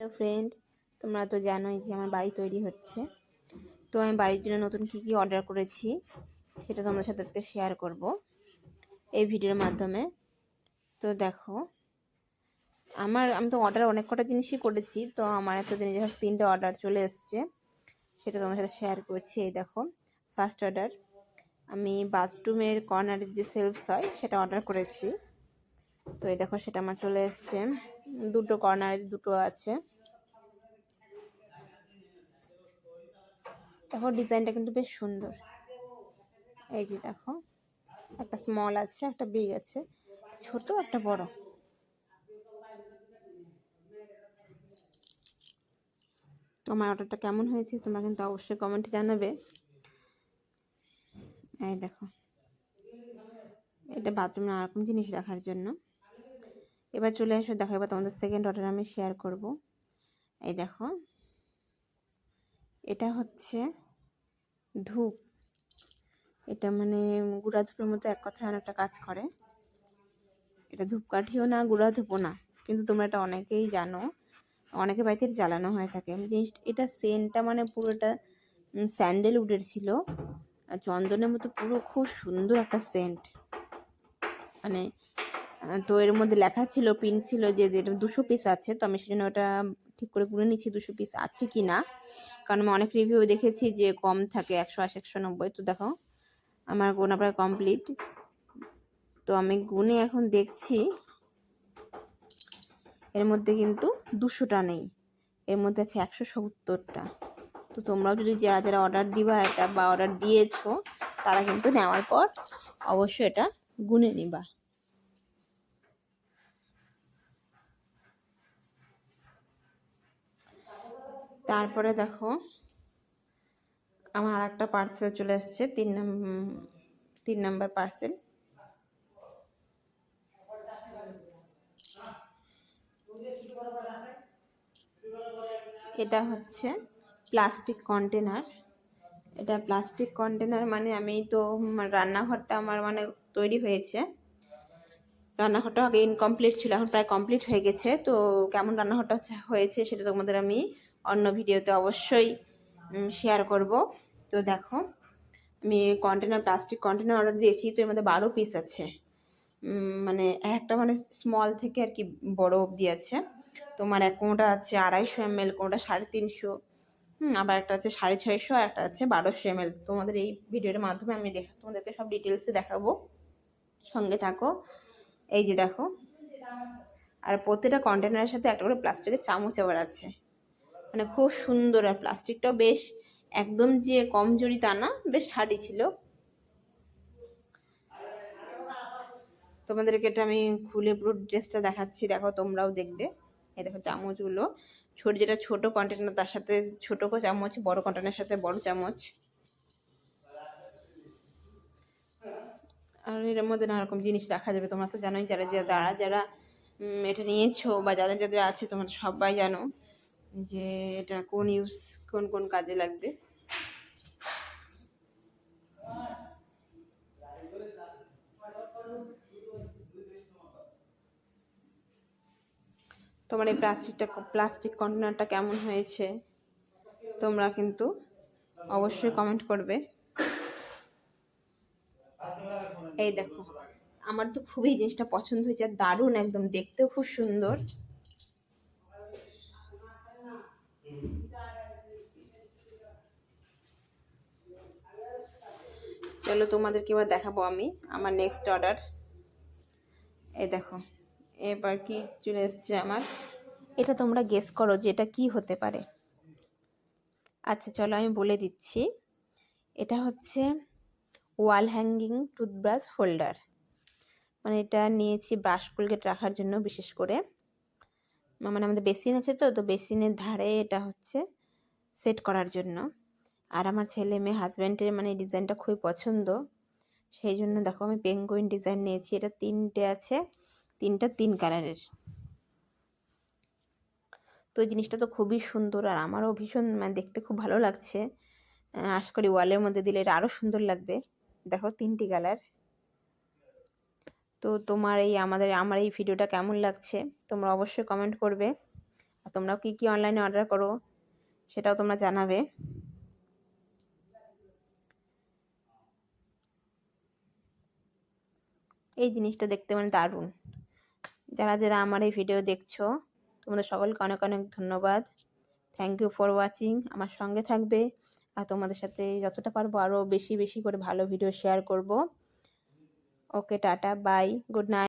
Hello friend তোমরা তো জানোই যে আমার বাড়ি তৈরি হচ্ছে। তো আমি বাড়ির জন্য নতুন কি কি অর্ডার করেছি, সেটা তোমাদের সাথে আজকে শেয়ার করব এই ভিডিওর মাধ্যমে। তো দেখো, আমার, আমি তো অর্ডার অনেক কটা জিনিসই করেছি, তো আমার এতদিনে যখন তিনটে অর্ডার চলে এসছে, সেটা তোমার সাথে শেয়ার করছি। এই দেখো ফার্স্ট অর্ডার আমি বাথরুমের কর্নারের যে সেলফস হয়, সেটা অর্ডার করেছি। তো এই দেখো, সেটা আমার চলে এসছে। দুটো কর্নার দুটো আছে। দেখো ডিজাইনটা কিন্তু বেশ সুন্দর। এই যে দেখো, একটা স্মল আছে, একটা বিগ আছে, ছোট, একটা বড়। তোমার অর্ডারটা কেমন হয়েছে তোমরা কিন্তু অবশ্যই কমেন্টে জানাবে। এই দেখো, এটা বাথরুমে নানারকম জিনিস রাখার জন্য। এবার চলে আসো দেখো, এবার তোমাদের সেকেন্ড অর্ডার আমি শেয়ার করব। এই দেখো, এটা হচ্ছে ধূপ। এটা মানে গুঁড়া ধূপের মতো এক কথায় অনেকটা কাজ করে। এটা ধূপকাঠিও না, গুঁড়া ধূপও না। কিন্তু তোমরা এটা অনেকেই জানো, অনেকের বাড়িতে জ্বালানো হয়ে থাকে। জিনিস, এটা সেন্টটা মানে পুরোটা স্যান্ডেলউডের ছিল। চন্দনের মতো পুরো খুব সুন্দর একটা সেন্ট মানে তো এর মধ্যে লেখা ছিল পিন ছিল যে দুশো পিস আছে, তো আমি সেজন্য ওটা ঠিক করে গুনে নিচ্ছি দুশো পিস আছে কি না। কারণ আমি অনেক রিভিউ দেখেছি যে কম থাকে, একশো আশি, একশো নব্বই, তো দেখো আমার গোনা প্রায় কমপ্লিট তো আমি গুনে এখন দেখছি, এর মধ্যে কিন্তু দুশোটা নেই, এর মধ্যে আছে একশো সত্তরটা। তো তোমরাও যদি যারা যারা অর্ডার দিবা এটা বা অর্ডার দিয়েছ, তারা কিন্তু নেওয়ার পর অবশ্যই এটা গুনে নিবা। তারপরে দেখো, আমার আর একটা পার্সেল চলে এসছে তিন তিন নাম্বার পার্সেল এটা হচ্ছে প্লাস্টিক কন্টেনার এটা প্লাস্টিক কন্টেনার মানে আমি তো রান্নাঘরটা আমার মানে তৈরি হয়েছে। রান্নাঘরটা আগে ইনকমপ্লিট ছিল, এখন প্রায় কমপ্লিট হয়ে গেছে। তো কেমন রান্নাঘরটা হয়েছে সেটা তোমাদের আমি অন্য ভিডিওতে অবশ্যই শেয়ার করব। তো দেখো, আমি কন্টেনার প্লাস্টিক কন্টেনার অর্ডার দিয়েছি, তো এর মধ্যে বারো পিস আছে। মানে একটা মানে স্মল থেকে আর কি বড় অবধি আছে। তোমার এক কোনোটা আছে আড়াইশো এম এল কোনোটা সাড়ে তিনশো। হুম, আবার একটা আছে সাড়ে ছয়শো, আর একটা আছে বারোশো এম এল তোমাদের এই ভিডিওর মাধ্যমে আমি দেখ, তোমাদেরকে সব ডিটেলসে দেখাবো। সঙ্গে থাকো। এই যে দেখো, আর প্রতিটা কন্টেনারের সাথে একটা করে প্লাস্টিকের চামচ আবার আছে। মানে খুব সুন্দর আর প্লাস্টিকটাও বেশ একদম যে কমজোরি তা না, বেশ হার্ডি ছিল। তোমাদেরকে এটা আমি খুলে পুরো ড্রেসটা দেখাচ্ছি, দেখো তোমরাও দেখবে। এই দেখো চামচগুলো। ছোট যেটা ছোট কন্টেনার তার সাথে ছোট চামচ, বড় কন্টেনারের সাথে বড় চামচ। আর এর মধ্যে নানা রকম জিনিস রাখা যাবে, তোমরা তো জানোই, যারা যারা যারা এটা নিয়েছো বা যাদের যাদের আছে, তোমরা সবাই জানো। যে এটা কোন ইউজ কোন কোন কাজে লাগবে? তোমার এই প্লাস্টিকটা প্লাস্টিক কন্টেনারটা কেমন হয়েছে? তোমরা কিন্তু অবশ্যই কমেন্ট করবে। এই দেখো, আমার তো খুবই জিনিসটা পছন্দ হয়েছে দারুণ একদম, দেখতেও খুব সুন্দর। চলো তোমাদেরকে এবার দেখাবো আমি আমার নেক্সট অর্ডার এই দেখো, এবার কি চলে এসছে আমার? এটা তোমরা গেস করো যে এটা কি হতে পারে। আচ্ছা চলো আমি বলে দিচ্ছি। এটা হচ্ছে ওয়াল হ্যাঙ্গিং টুথব্রাশ হোল্ডার মানে এটা নিয়েছি ব্রাশ কোলগেট রাখার জন্য বিশেষ করে। মানে আমাদের বেসিন আছে তো তো বেসিনের ধারে এটা হচ্ছে সেট করার জন্য। আর আমার ছেলে মেয়ে হাজব্যান্ডের মানে ডিজাইনটা খুবই পছন্দ। সেই জন্য দেখো আমি পেঙ্গুইন ডিজাইন নিয়েছি। এটা তিনটে আছে। তিনটা তিন কালারের তো জিনিসটা তো খুবই সুন্দর আর আমারও ভীষণ মানে দেখতে খুব ভালো লাগছে। আশা করি ওয়ালের মধ্যে দিলে এটা আরও সুন্দর লাগবে। দেখো তিনটি কালার তো তোমার এই আমাদের, আমার এই ভিডিওটা কেমন লাগছে? তোমরা অবশ্যই কমেন্ট করবে। আর তোমরাও কী কী অনলাইনে অর্ডার করো, সেটাও তোমরা জানাবে। এই জিনিসটা দেখতে মানে দারুণ। যারা যারা আমার এই ভিডিও দেখছ, তোমাদের সকলকে অনেক অনেক ধন্যবাদ। থ্যাংক ইউ ফর ওয়াচিং আমার সঙ্গে থাকবে আর তোমাদের সাথে যতটা পারব আরও বেশি বেশি করে ভালো ভিডিও শেয়ার করব। Okay tata bye good night